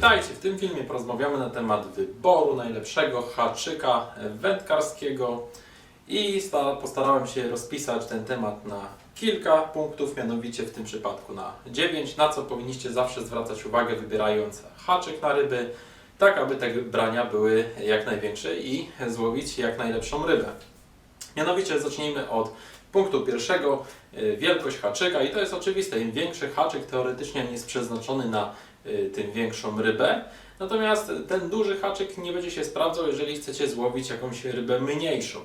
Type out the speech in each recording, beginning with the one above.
Witajcie! W tym filmie porozmawiamy na temat wyboru najlepszego haczyka wędkarskiego i sta- postarałem się rozpisać ten temat na kilka punktów, mianowicie w tym przypadku na 9, na co powinniście zawsze zwracać uwagę wybierając haczyk na ryby, tak aby te brania były jak największe i złowić jak najlepszą rybę. Mianowicie zacznijmy od punktu pierwszego, y, wielkość haczyka i to jest oczywiste, im większy haczyk teoretycznie jest przeznaczony na tym większą rybę. Natomiast ten duży haczyk nie będzie się sprawdzał, jeżeli chcecie złowić jakąś rybę mniejszą.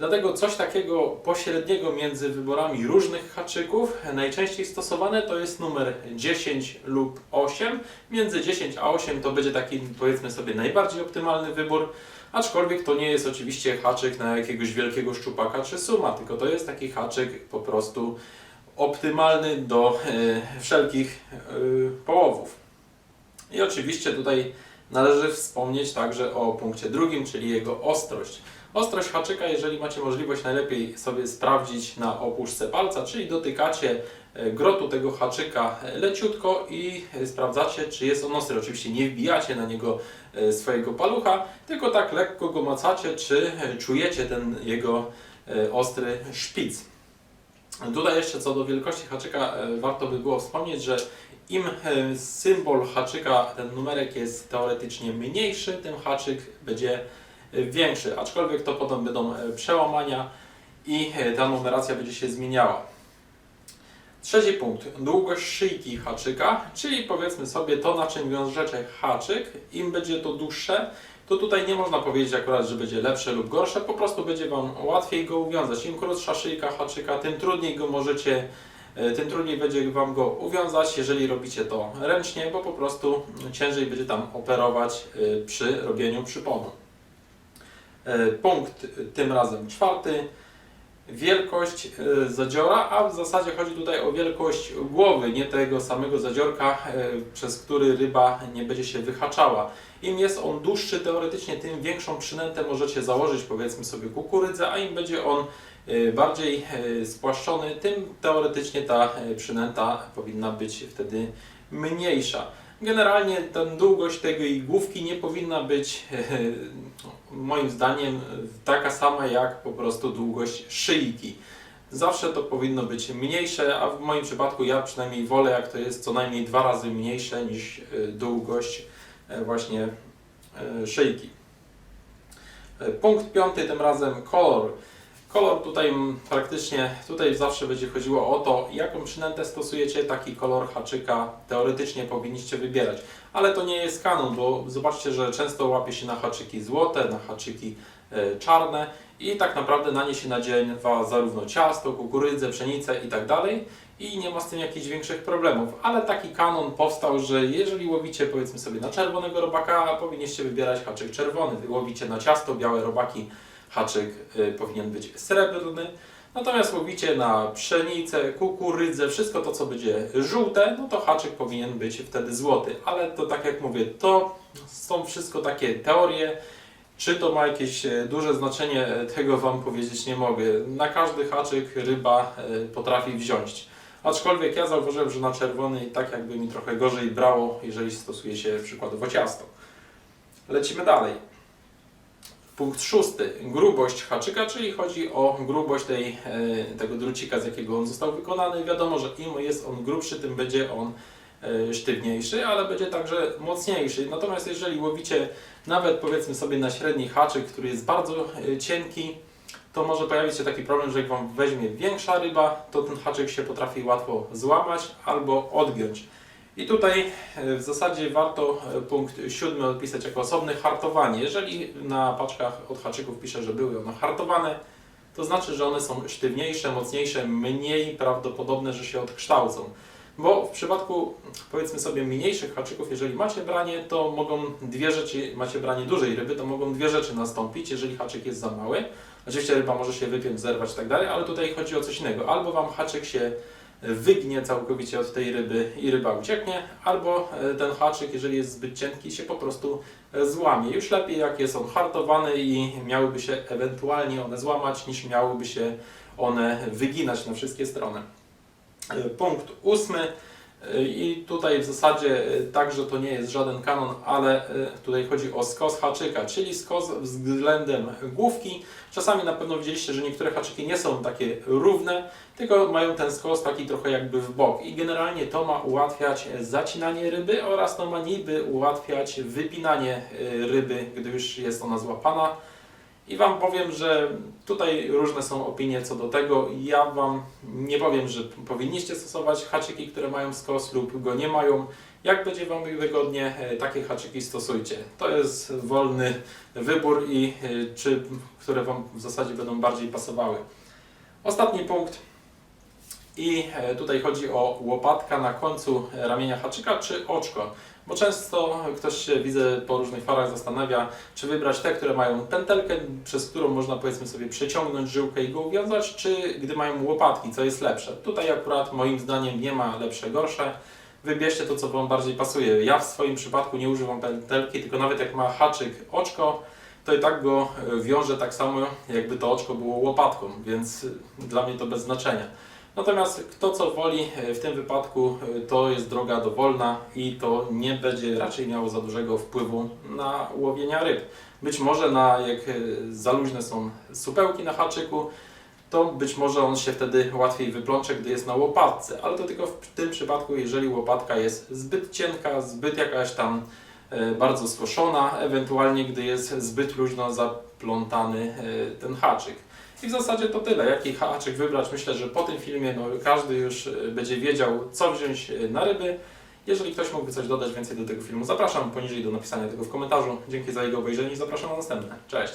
Dlatego coś takiego pośredniego między wyborami różnych haczyków najczęściej stosowane to jest numer 10 lub 8. Między 10 a 8 to będzie taki powiedzmy sobie najbardziej optymalny wybór. Aczkolwiek to nie jest oczywiście haczyk na jakiegoś wielkiego szczupaka czy suma, tylko to jest taki haczyk po prostu optymalny do e, wszelkich e, połowów. I oczywiście tutaj należy wspomnieć także o punkcie drugim, czyli jego ostrość. Ostrość haczyka, jeżeli macie możliwość, najlepiej sobie sprawdzić na opuszce palca, czyli dotykacie e, grotu tego haczyka leciutko i e, sprawdzacie, czy jest on ostry. Oczywiście nie wbijacie na niego e, swojego palucha, tylko tak lekko go macacie, czy e, czujecie ten jego e, ostry szpic. Tutaj jeszcze co do wielkości haczyka e, warto by było wspomnieć, że im e, symbol haczyka, ten numerek jest teoretycznie mniejszy, tym haczyk będzie e, większy, aczkolwiek to potem będą e, przełamania i ta numeracja będzie się zmieniała. Trzeci punkt, długość szyjki haczyka, czyli powiedzmy sobie to na czym wiążecie haczyk, im będzie to dłuższe, to tutaj nie można powiedzieć akurat, że będzie lepsze lub gorsze, po prostu będzie Wam łatwiej go uwiązać. Im krótsza szyjka haczyka, tym trudniej go możecie, tym trudniej będzie Wam go uwiązać, jeżeli robicie to ręcznie, bo po prostu ciężej będzie tam operować e, przy robieniu przyponu. E, Punkt tym razem czwarty. Wielkość e, zadziora, a w zasadzie chodzi tutaj o wielkość głowy, nie tego samego zadziorka, e, przez który ryba nie będzie się wyhaczała. Im jest on dłuższy teoretycznie, tym większą przynętę możecie założyć, powiedzmy sobie kukurydzę, a im będzie on e, bardziej spłaszczony, tym teoretycznie ta przynęta powinna być wtedy mniejsza. Generalnie ta długość tej główki nie powinna być e, moim zdaniem taka sama jak po prostu długość szyjki. Zawsze to powinno być mniejsze, a w moim przypadku ja przynajmniej wolę jak to jest co najmniej dwa razy mniejsze niż e, długość e, właśnie szyjki. Punkt piąty, tym razem kolor. Kolor tutaj praktycznie, tutaj zawsze będzie chodziło o to, jaką przynętę stosujecie, taki kolor haczyka teoretycznie powinniście wybierać. Ale to nie jest kanon, bo zobaczcie, że często łapie się na haczyki złote, na haczyki e, czarne i tak naprawdę na nie się nadziewa zarówno ciasto, kukurydzę, pszenicę i tak dalej i nie ma z tym jakichś większych problemów. Ale taki kanon powstał, że jeżeli łowicie powiedzmy sobie na czerwonego robaka, powinniście wybierać haczyk czerwony. Łowicie na ciasto, białe robaki, haczyk y, powinien być srebrny. Natomiast łowicie na pszenicę, kukurydzę, wszystko to co będzie żółte, no to haczyk powinien być wtedy złoty. Ale to tak jak mówię, to są wszystko takie teorie. Czy to ma jakieś e, duże znaczenie, e, tego Wam powiedzieć nie mogę. Na każdy haczyk ryba e, potrafi wziąć. Aczkolwiek ja zauważyłem, że na czerwony tak jakby mi trochę gorzej brało, jeżeli stosuje się przykładowo ciasto. Lecimy dalej. Punkt szósty. Grubość haczyka, czyli chodzi o grubość tej, e, tego drucika, z jakiego on został wykonany. Wiadomo, że im jest on grubszy, tym będzie on e, sztywniejszy, ale będzie także mocniejszy. Natomiast jeżeli łowicie nawet powiedzmy sobie na średni haczyk, który jest bardzo e, cienki, to może pojawić się taki problem, że jak Wam weźmie większa ryba, to ten haczyk się potrafi łatwo złamać albo odgiąć. I tutaj e, w zasadzie warto e, punkt siódmy odpisać jako osobny hartowanie. Jeżeli na paczkach od haczyków pisze, że były one hartowane, to znaczy, że one są sztywniejsze, mocniejsze, mniej prawdopodobne, że się odkształcą. Bo w przypadku powiedzmy sobie mniejszych haczyków, jeżeli macie branie, to mogą dwie rzeczy, macie branie dużej ryby, to mogą dwie rzeczy nastąpić, jeżeli haczyk jest za mały. Oczywiście ryba może się wypiąć, zerwać i tak dalej, ale tutaj chodzi o coś innego. Albo Wam haczyk się wygnie całkowicie od tej ryby i ryba ucieknie, albo e, ten haczyk, jeżeli jest zbyt cienki, się po prostu złamie. Już lepiej jak jest on hartowany i miałyby się ewentualnie one złamać, niż miałyby się one wyginać na wszystkie strony. E, Punkt ósmy. I tutaj w zasadzie y, także to nie jest żaden kanon, ale y, tutaj chodzi o skos haczyka, czyli skos względem główki. Czasami na pewno widzieliście, że niektóre haczyki nie są takie równe, tylko mają ten skos taki trochę jakby w bok. I generalnie to ma ułatwiać zacinanie ryby oraz to ma niby ułatwiać wypinanie ryby, gdy już jest ona złapana. I Wam powiem, że tutaj różne są opinie co do tego. Ja Wam nie powiem, że powinniście stosować haczyki, które mają skos lub go nie mają. Jak będzie Wam wygodnie, e, takie haczyki stosujcie. To jest wolny wybór i e, czy, które Wam w zasadzie będą bardziej pasowały. Ostatni punkt. I e, tutaj chodzi o łopatka na końcu ramienia haczyka czy oczko. Bo często ktoś się widzę po różnych farach zastanawia, czy wybrać te, które mają pętelkę, przez którą można powiedzmy sobie przeciągnąć żyłkę i go uwiązać, czy gdy mają łopatki, co jest lepsze. Tutaj akurat moim zdaniem nie ma lepsze, gorsze. Wybierzcie to, co Wam bardziej pasuje. Ja w swoim przypadku nie używam pętelki, tylko nawet jak ma haczyk oczko, to i tak go e, wiążę tak samo, jakby to oczko było łopatką, więc dla mnie to bez znaczenia. Natomiast kto co woli, e, w tym wypadku e, to jest droga dowolna i to nie będzie raczej miało za dużego wpływu na łowienia ryb. Być może na jak e, za luźne są supełki na haczyku, to być może on się wtedy łatwiej wyplącze, gdy jest na łopatce, ale to tylko w tym przypadku, jeżeli łopatka jest zbyt cienka, zbyt jakaś tam bardzo skoszona, ewentualnie gdy jest zbyt luźno zaplątany e, ten haczyk. I w zasadzie to tyle. Jaki haczyk wybrać? Myślę, że po tym filmie no, każdy już e, będzie wiedział, co wziąć e, na ryby. Jeżeli ktoś mógłby coś dodać więcej do tego filmu, zapraszam poniżej do napisania tego w komentarzu. Dzięki za jego obejrzenie i zapraszam na następne. Cześć!